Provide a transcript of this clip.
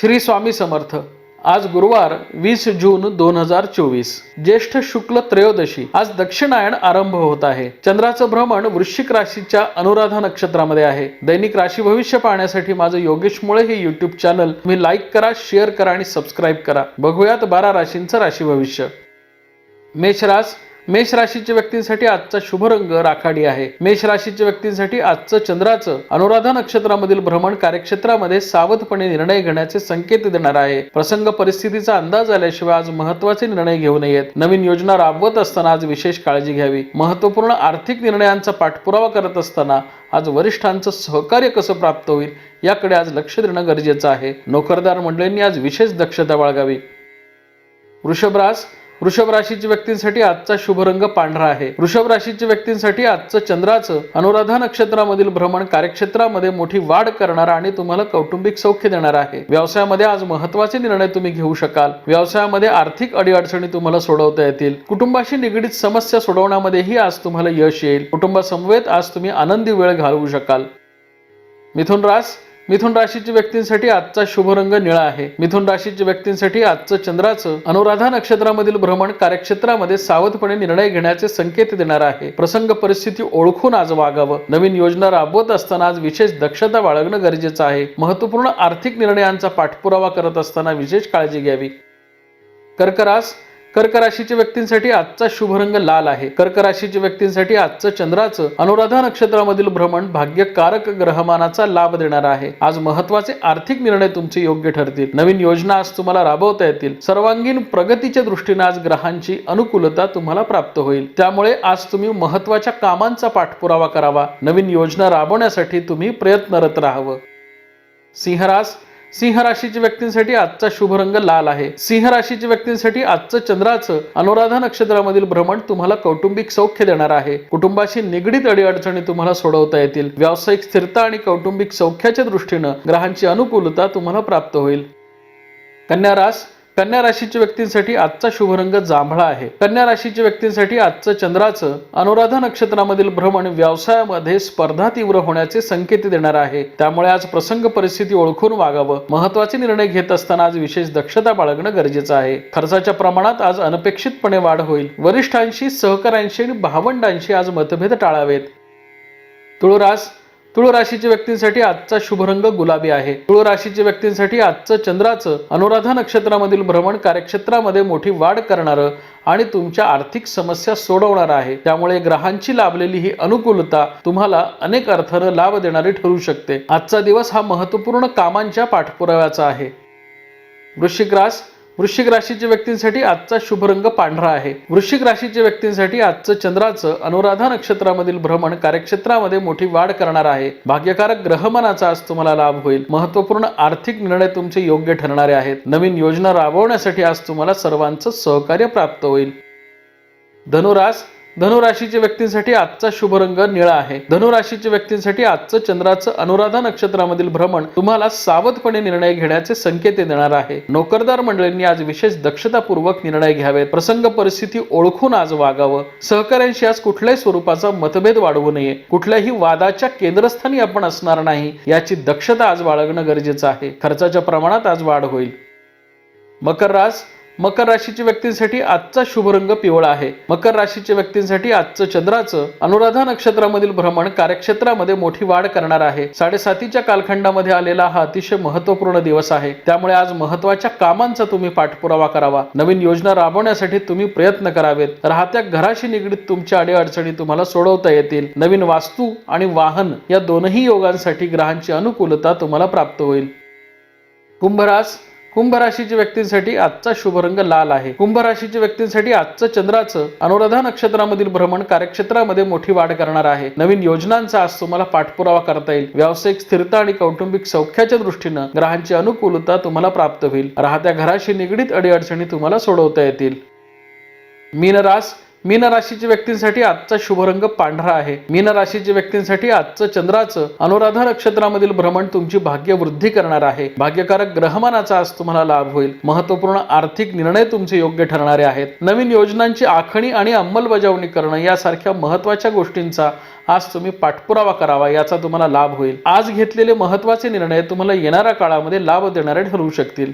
श्री स्वामी समर्थ. आज गुरुवार वीस जून दोन हजार चोवीस. ज्येष्ठ शुक्ल त्रयोदशी. आज दक्षिणायन आरंभ होत आहे. चंद्राचं भ्रमण वृश्चिक राशीच्या अनुराधा नक्षत्रामध्ये आहे. दैनिक राशी भविष्य पाहण्यासाठी माझं योगेश मुळे हे युट्यूब चॅनल तुम्ही लाईक करा शेअर करा आणि सबस्क्राईब करा. बघूयात बारा राशींचं राशी भविष्य. मेषरास मेष राशीच्या व्यक्तींसाठी आजचा शुभ रंग राखाडी आहे. मेष राशीच्या व्यक्तींसाठी आजचं चंद्राचं अनुराधा नक्षत्रामधील भ्रमण कार्यक्षेत्रामध्ये सावधपणे निर्णय घेण्याचे संकेत देणार आहे. प्रसंग परिस्थितीचा अंदाज आल्याशिवाय आज महत्त्वाचे निर्णय घेऊ नयेत. नवीन योजना राबवत असताना आज विशेष काळजी घ्यावी. महत्त्वपूर्ण आर्थिक निर्णयांचा पाठपुरावा करत असताना आज वरिष्ठांचं सहकार्य कसं प्राप्त होईल याकडे आज लक्ष देणं गरजेचं आहे. नोकरदार मंडळींनी आज विशेष दक्षता बाळगावी. वृषभरास वृषभ राशीच्या व्यक्तींसाठी आजचा शुभ रंग पांढरा आहे. वृषभ राशीच्या व्यक्तींसाठी आजचं चंद्राचं अनुराधा नक्षत्रामधील भ्रमण कार्यक्षेत्रामध्ये मोठी वाढ करणार आणि तुम्हाला कौटुंबिक सौख्य देणार आहे. व्यवसायामध्ये आज महत्त्वाचे निर्णय तुम्ही घेऊ शकाल. व्यवसायामध्ये आर्थिक अडीअडचणी तुम्हाला सोडवता येतील. कुटुंबाशी निगडीत समस्या सोडवण्यामध्येही आज तुम्हाला यश येईल. कुटुंबासमवेत आज तुम्ही आनंदी वेळ घालवू शकाल. मिथुन रास मिथुन राशीच्या व्यक्तींसाठी आजचा शुभ रंग निळा आहे. मिथुन राशीच्या व्यक्तींसाठी आजचं चंद्राचं अनुराधा नक्षत्रामधील भ्रमण कार्यक्षेत्रामध्ये सावधपणे निर्णय घेण्याचे संकेत देणार आहे. प्रसंग परिस्थिती ओळखून आज वागावं. नवीन योजना राबवत असताना आज विशेष दक्षता बाळगणं गरजेचं आहे. महत्त्वपूर्ण आर्थिक निर्णयांचा पाठपुरावा करत असताना विशेष काळजी घ्यावी. कर्करास कर्क राशीच्या व्यक्तींसाठी आजचा शुभ रंग लाल आहे. कर्क राशीच्या व्यक्तींसाठी आजचं चंद्राचं अनुराधा नक्षत्रामधील भ्रमण भाग्यकारक ग्रहमानाचा लाभ देणार आहे. आज महत्त्वाचे आर्थिक निर्णय तुमचे योग्य ठरतील. नवीन योजना आज तुम्हाला राबवता येतील. सर्वांगीण प्रगतीच्या दृष्टीने आज ग्रहांची अनुकूलता तुम्हाला प्राप्त होईल. त्यामुळे आज तुम्ही महत्त्वाच्या कामांचा पाठपुरावा करावा. नवीन योजना राबवण्यासाठी तुम्ही प्रयत्नरत राहावं. सिंहरास सिंह राशीच्या व्यक्तींसाठी आजचा शुभ रंग लाल आहे. सिंह राशीच्या व्यक्तींसाठी आजचं चंद्राचं अनुराधा नक्षत्रामधील भ्रमण तुम्हाला कौटुंबिक सौख्य देणार आहे. कुटुंबाशी निगडीत अडीअडचणी तुम्हाला सोडवता येतील. व्यावसायिक स्थिरता आणि कौटुंबिक सौख्याच्या दृष्टीनं ग्रहांची अनुकूलता तुम्हाला प्राप्त होईल. कन्या रास कन्या राशीच्या व्यक्तींसाठी आजचा शुभ रंग जांभळा आहे. कन्या राशीच्या व्यक्तींसाठी आजचं चंद्राचं अनुराधा नक्षत्रामधील भ्रमण व्यवसायामध्ये स्पर्धा तीव्र होण्याचे संकेत देणार आहे. त्यामुळे आज प्रसंग परिस्थिती ओळखून वागावं. महत्त्वाचे निर्णय घेत असताना आज विशेष दक्षता बाळगणं गरजेचं आहे. खर्चाच्या प्रमाणात आज अनपेक्षितपणे वाढ होईल. वरिष्ठांशी सहकाऱ्यांशी आणि भावंडांशी आज मतभेद टाळावेत. तुळरास तुळ राशीच्या व्यक्तींसाठी आजचा शुभ रंग गुलाबी आहे. तुळ राशीच्या व्यक्तींसाठी आजचं चंद्राचं अनुराधा नक्षत्रामधील भ्रमण कार्यक्षेत्रामध्ये मोठी वाढ करणारं आणि तुमच्या आर्थिक समस्या सोडवणार आहे. त्यामुळे ग्रहांची लाभलेली ही अनुकूलता तुम्हाला अनेक अर्थानं लाभ देणारी ठरू शकते. आजचा दिवस हा महत्त्वपूर्ण कामांच्या पाठपुराव्याचा आहे. वृश्चिक रास वृश्चिक राशीच्या व्यक्तींसाठी आजचा शुभ रंग पांढरा आहे. वृश्चिक राशीच्या व्यक्तींसाठी आजचं चंद्राचं अनुराधा नक्षत्रामधील भ्रमण कार्यक्षेत्रामध्ये मोठी वाढ करणार आहे. भाग्यकारक ग्रहमानाचा आज तुम्हाला लाभ होईल. महत्त्वपूर्ण आर्थिक निर्णय तुमचे योग्य ठरणारे आहेत. नवीन योजना राबवण्यासाठी आज तुम्हाला सर्वांचं सहकार्य प्राप्त होईल. धनुरास धनुराशीच्या व्यक्तींसाठी आजचा शुभ रंग निळा आहे. धनुराशीच्या व्यक्तींसाठी आजचं चंद्राचं अनुराधा नक्षत्रामधील भ्रमण तुम्हाला सावधपणे निर्णय घेण्याचे संकेत देणार आहे. नोकरदार मंडळींनी आज विशेष दक्षतापूर्वक निर्णय घ्यावेत. प्रसंग परिस्थिती ओळखून आज वागावं. सहकाऱ्यांशी आज कुठल्याही स्वरूपाचा मतभेद वाढवू नये. कुठल्याही वादाच्या केंद्रस्थानी आपण असणार नाही. याची दक्षता आज बाळगणं गरजेचं आहे. खर्चाच्या प्रमाणात आज वाढ होईल. मकर रास मकर राशीच्या व्यक्तींसाठी आजचा शुभ रंग पिवळा आहे. मकर राशीच्या व्यक्तींसाठी आजचं चंद्राचं अनुराधा नक्षत्रामधील भ्रमण कार्यक्षेत्रामध्ये मोठी वाढ करणार आहे. साडेसातीच्या कालखंडामध्ये आलेला हा अतिशय महत्त्वपूर्ण दिवस आहे. त्यामुळे आज महत्त्वाच्या कामांचा तुम्ही पाठपुरावा करावा. नवीन योजना राबवण्यासाठी तुम्ही प्रयत्न करावेत. राहत्या घराशी निगडीत तुमच्या अडीअडचणी तुम्हाला सोडवता येतील. नवीन वास्तू आणि वाहन या दोनही योगांसाठी ग्रहांची अनुकूलता तुम्हाला प्राप्त होईल. कुंभरास कुंभ राशीच्या व्यक्तींसाठी आजचा शुभ रंग लाल आहे. कुंभ राशीच्या व्यक्तींसाठी आजचं चंद्राचं अनुराधा नक्षत्रामधील भ्रमण कार्यक्षेत्रामध्ये मोठी वाढ करणार आहे. नवीन योजनांचा आज तुम्हाला पाठपुरावा करता येईल. व्यावसायिक स्थिरता आणि कौटुंबिक सौख्याच्या दृष्टीनं ग्रहांची अनुकूलता तुम्हाला प्राप्त होईल. राहत्या घराशी निगडीत अडीअडचणी तुम्हाला सोडवता येतील. मीनरास मीन राशीच्या व्यक्तींसाठी आजचा शुभ रंग पांढरा आहे. मीन राशीच्या व्यक्तींसाठी आजचं चंद्राचं अनुराधा नक्षत्रामधील भ्रमण तुमची भाग्य वृद्धी करणार आहे. भाग्यकारक ग्रहमानाचा आज तुम्हाला लाभ होईल. महत्त्वपूर्ण आर्थिक निर्णय तुमचे योग्य ठरणारे आहेत. नवीन योजनांची आखणी आणि अंमलबजावणी करणं यासारख्या महत्त्वाच्या गोष्टींचा आज तुम्ही पाठपुरावा करावा याचा तुम्हाला लाभ होईल. आज घेतलेले महत्त्वाचे निर्णय तुम्हाला येणाऱ्या काळामध्ये लाभ देणारे ठरू शकतील.